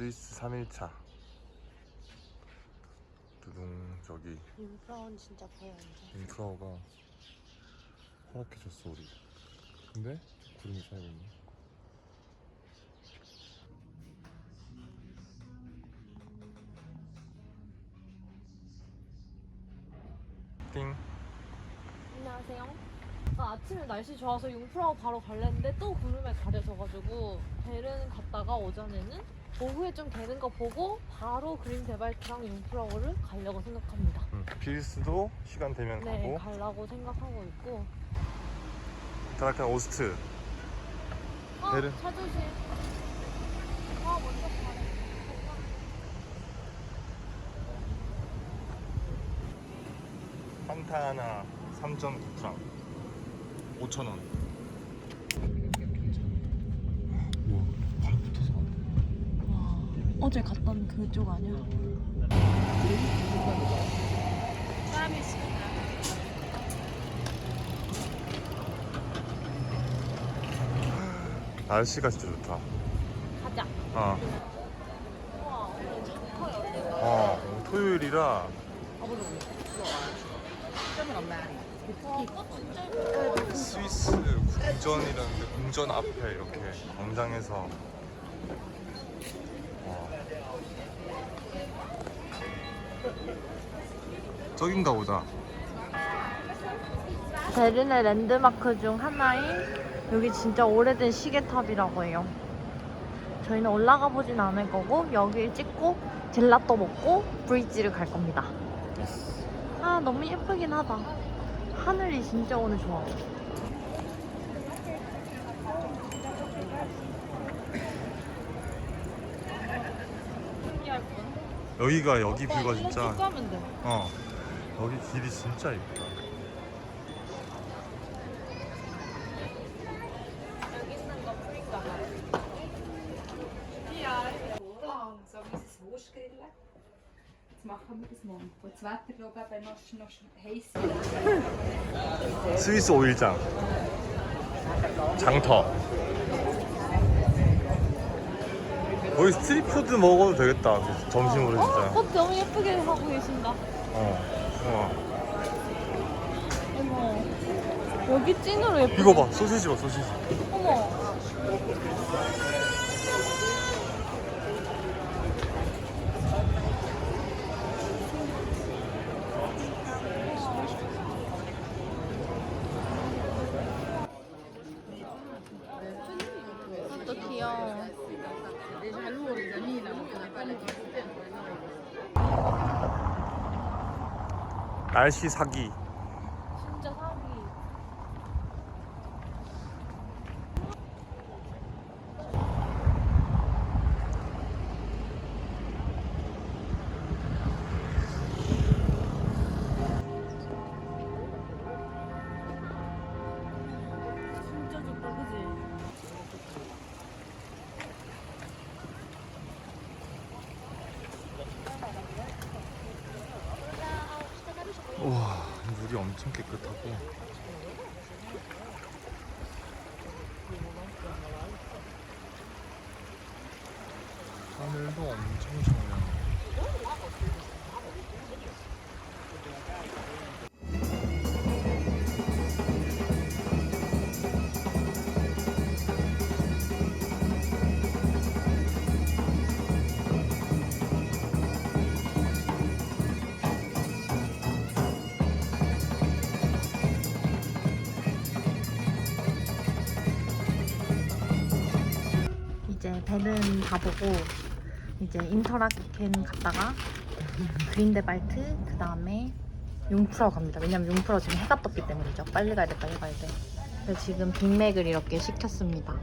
스위스 3일차. 두둥 저기. 인프라원 진짜 보여 이제. 인프라가 허락해줬어 우리. 근데 구름이 쌓이고 있네. 띵. 안녕하세요. 아, 아침에 날씨 좋아서 융프라워 바로 갈랬는데 또 구름에 가려져가지고 베른 갔다가 오전에는 오후에 좀 되는 거 보고 바로 그린 데발트랑 융프라워를 가려고 생각합니다. 응. 필스도 시간 되면 네, 가고 가려고 생각하고 있고. 드라켄 오스트 아, 베른. 차 조심. 아, 먼저 가래. 판타나 3.9프랑 5,000원 우와 바로 붙어서 간다 와, 어제 갔던 그쪽 아니야? 날씨가 진짜 좋다 가자. 어, 우와, 오늘 열린다. 어 토요일이라 와, 꽃 진짜 예쁘다. 스위스 궁전이라는데 궁전 앞에 이렇게 광장에서 저긴가 보다 베른의 랜드마크 중 하나인 여기 진짜 오래된 시계탑이라고 해요. 저희는 올라가 보진 않을 거고 여길 찍고 젤라또 먹고 브릿지를 갈 겁니다. 아 너무 예쁘긴 하다. 하늘이 진짜 오늘 좋아. 신기할 뻔. 여기가 여기 뷰가 오빠 진짜 일로 쭉 가면 돼. 어 여기 길이 진짜 이쁘다 여기 있는 거 프린가 봐. so wie sie es Wurstgrillen. Jetzt machen wir das mal. Und das Wetter, glaube ich, eben noch, noch heiß 스위스 오일장 장터 거기 스트리트푸드 먹어도 되겠다 점심으로 어? 진짜 꽃 너무 예쁘게 하고 계신다. 어, 어. 어머. 여기 찐으로 예쁘 이거 봐 소시지 봐 소시지 어머. 날씨 사기 물이 엄청 깨끗하고 배는 다 보고 이제 인터라켄 갔다가 그린데발트 그 다음에 융프라우 갑니다. 왜냐면 융프라우 지금 해가 떴기 때문이죠. 빨리 가야 돼, 빨리 가야 돼. 그래서 지금 빅맥을 이렇게 시켰습니다.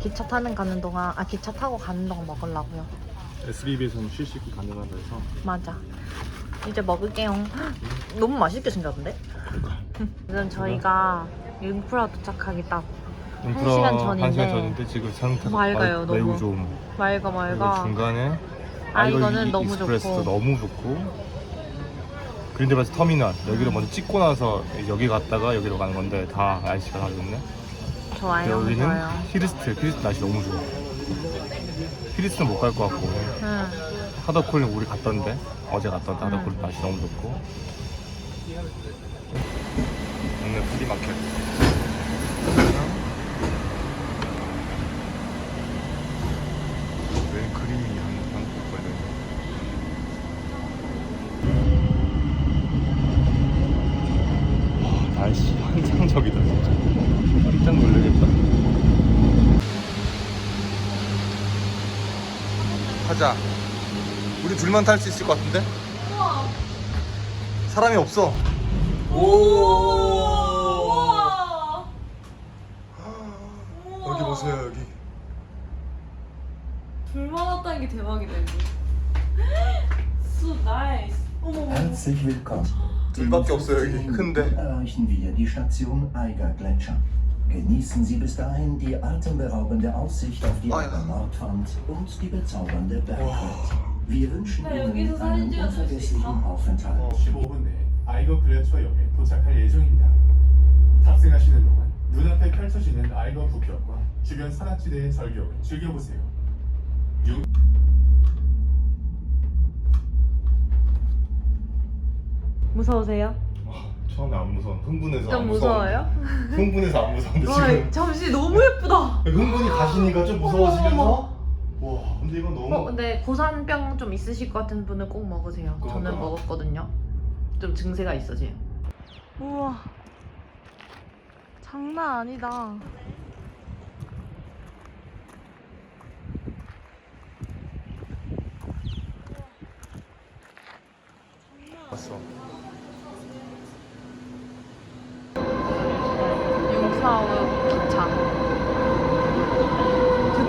기차 타는 가는 동안 아 기차 타고 가는 동안 먹으려고요. SBB에서는 실시기 가능하다 해서 맞아. 이제 먹을게요. 너무 맛있게 생겼는데? 지금 저희가 융프라우 도착하기 딱 한 시간 전인데 한 시간 전인데 지금 상태가 맑아요, 매- 매우 너무. 좀 맑아 그리고 맑아. 중간에 아 이거 이거는 이- 너무 익스프레스도 좋고. 너무 좋고 그린데버스 터미널 여기를 먼저 찍고 나서 여기 갔다가 여기로 가는 건데 다 날씨가 다 좋네 좋아요. 여기는 좋아요. 히르스트 히르스트 날씨 너무 좋아 피리스는 못 갈 것 같고 응. 하더콜은 우리 갔던데 어제 갔던데 하더콜 날씨 너무 좋고 오늘 프리마켓 웬 그림이 한- 한국 거에 와 날씨 환상적이다 진짜 깜짝 놀라겠다 가자. 우리 둘만 탈 수 있을 것 같은데? 사람이 없어. 여기 보세요 여기. 둘만 왔다는 게 대박이다 이거. So nice. 어머 어머. Herzlich willkommen. 둘밖에 없어요 여기. 큰데 Genießen Sie bis dahin die atemberaubende Aussicht auf die Ah. Eiger Nordwand und die bezaubernde Bergwelt. Wir wünschen Ihnen 여기서 사진 einen 찍어줄 수 unvergesslichen 있어? Aufenthalt. 15분 내에 아이거 글래처역에 도착할 예정입니다. 탑승하시는 동안 눈앞에 펼쳐지는 아이거 북경과 주변 산악지대의 절경을 즐겨보세요. 유- 무서우세요? 처음에 안 무서워 흥분해서 좀 안 무서워요? 무서웠는데. 흥분해서 안 무서운데 와 지금 잠시 너무 예쁘다. 흥분이 가시니까 좀 무서워지면서 와 근데 이건 너무 어, 근데 고산병 좀 있으실 것 같은 분은 꼭 먹으세요. 저는 그러니까. 먹었거든요. 좀 증세가 있어져요. 우와. 장난 아니다. 봤어 융프라우 기차.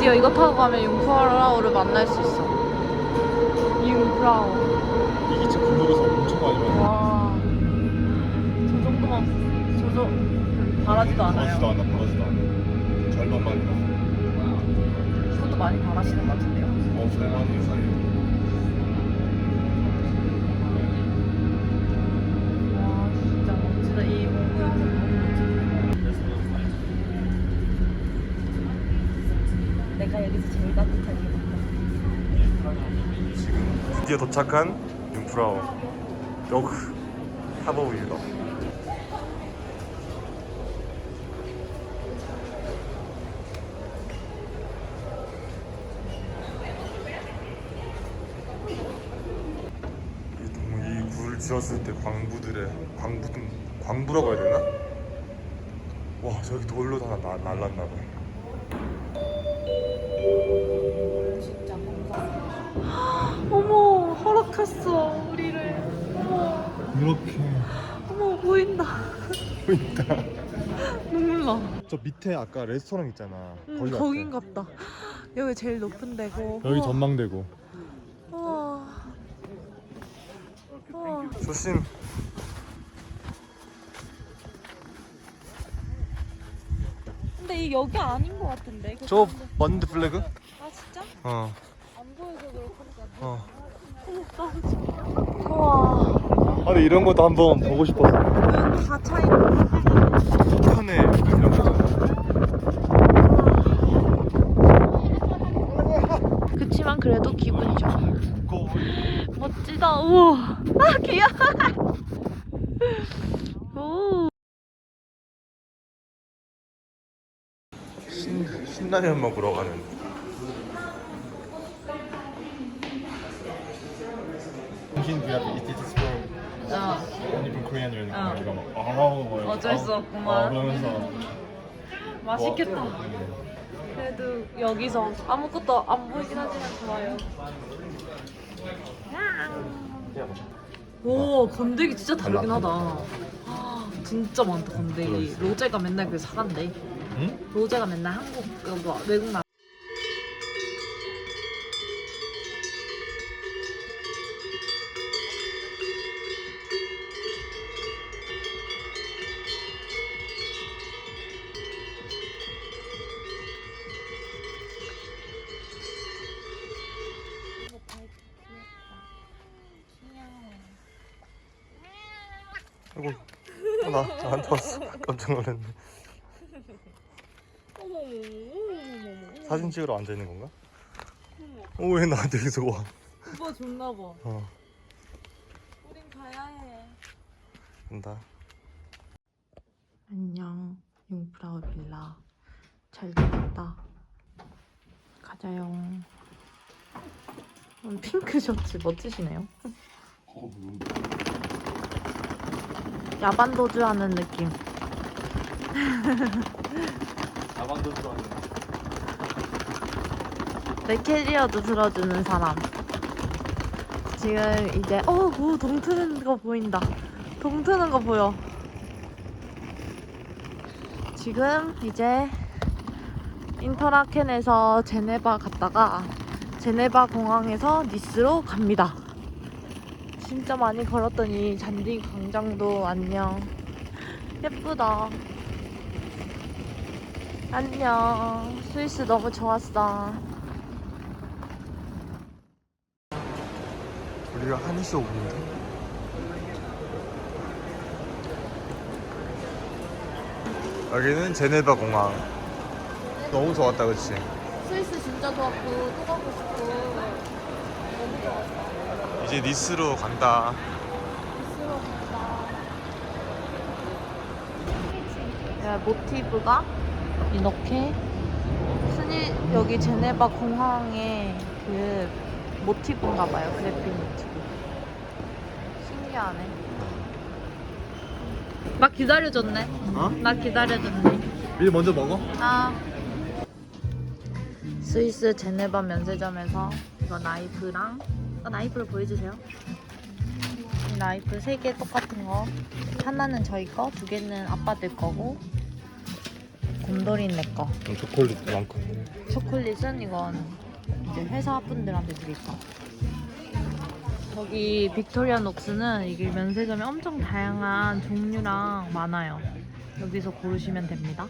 드디어 이거 타고 가면 융프라우를 만날 수 있어. 융프라우. 이 기차 블록에서 엄청 많이 봤어 와. 저 정도만 저저 바라지도 않아요. 바라지도 않아 바라지도 않아 절반만 봐 손도 많이 바라시는 것 같은데요. 어 절반이 사이 와 진짜 멋지다. 이 영상 너무 멋지다. 내가 여기서 제일 따뜻하게 지금 드디어 도착한 융프라우 하버위다 이 굴을 지었을 때 광부들의 광부 광부라고 해야 되나? 와 저기 돌로 다 나- 날랐나 봐. 허락했어 우리를. 어머 이렇게 어머 보인다. 보인다. 눈물 나. 저 밑에 아까 레스토랑 있잖아. 응, 거기 같아. 거긴갑다. 여기 제일 높은 데고. 여기. 전망대고. 우와. 우와. 조심. 근데 이 여기 아닌 것 같은데. 그저 사람들- 먼드 플래그? 아 진짜? 어. 안 보여서 그렇구나. 어. 우와. 아니 이런 것도 한번 보고 싶었어. 여기 다 차이. 편해 이런 거. 그치만 그래도 기분이 좋아. 멋지다. 우와. 아 귀여워. 오. 신 신라면 먹으러 가는. 그 앞에 It is from 어. only from Korean 이러니까 어. 우리가 막 아우 뭐 어쩔 수 없구만. 어, 그러면서 맛있겠다. 뭐, 그래도 여기서 아무것도 안 보이긴 하지만 좋아요. 오 건더기 진짜 다르긴 하다. 아, 진짜 많다 건더기. 로제가 맨날 그 사간대. 응? 로제가 맨날 한국 여기 외국 나. 아이고 어, 나 나한테 왔어. 깜짝 놀랐네. 사진 찍으러 앉아 있는 건가? 어, 왜 나한테 계속 와? 오빠 좋나 봐. 어, 우린 가야 해. 간다. 안녕 융프라우 빌라 잘 들었다 가자요 오늘 핑크 셔츠 멋지시네요 야반 도주하는 느낌. 야반도 좋아하네. 내 캐리어도 들어주는 사람. 지금 이제 어, 오, 동 트는 거 보인다. 동 트는 거 보여. 지금 이제 인터라켄에서 제네바 갔다가 제네바 공항에서 니스로 갑니다 진짜 많이 걸었더니 잔디 광장도 안녕 예쁘다 안녕 스위스 너무 좋았어 우리가 한이쇼 오는데? 여기는 제네바 공항. 너무 좋았다, 그치? 스위스 진짜 좋았고 또 가고 싶고 너무 좋았어 이제 니스로 간다. 간다 모티브가 이렇게 스니 여기 제네바 공항의 그 모티브인가 봐요 그래픽 모티브 신기하네 나 기다려줬네 어? 나 기다려줬네 미리 먼저 먹어? 아. 스위스 제네바 면세점에서 이거 나이프랑 어, 나이프를 보여주세요. 이 나이프 세 개 똑같은 거. 하나는 저희 거, 두 개는 아빠들 거고. 곰돌이 내 거. 초콜릿 많고. 초콜릿은 이건 이제 회사 분들한테 드릴 거. 저기 빅토리아 녹스는 이게 면세점에 엄청 다양한 종류랑 많아요. 여기서 고르시면 됩니다.